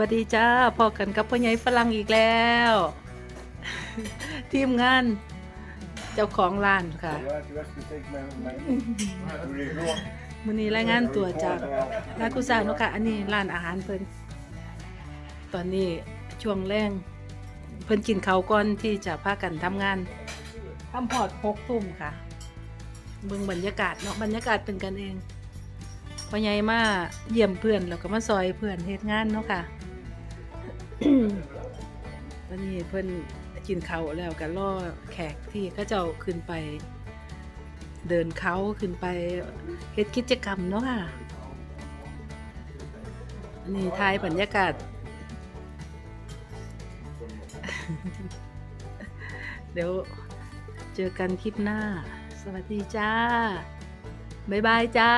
วัสดีจ้าพอกันกับพ่อใหญ่ฝรั่งอีกแล้ว ทีมงาน เจ้าของร้านค่ะ Ja, du vet ikke jeg med meg. Du blir rå. มื้อนี้รายงานตัวจากร้านกุซาโนกะอันนี้ร้านอาหารเพิ่นตอนนี้ช่วงแรงเพิ่นกินข้าวก่อนที่จะพากันทำงานทำพอดหกทุ่มค่ะเบิ่งบรรยากาศเนาะบรรยากาศเป็นกันเอง พ่อใหญ่มาเยี่ยมเพื่อนแล้วก็มาซอยเพื่อนเฮ็ดงานเนาะค่ะ ตอนนี้เพิ่อนกินเขาแล้วก็รอแขกที่เขาเจ้าขึ้นไป เดินเขาขึ้นไปเฮ็ดกิจกรรมเนาะค่ะนนี่ทายบรรยากาศ เดี๋ยวเจอกันคลิปหน้า สวัสดีจ้า บ๊ายบายจ้า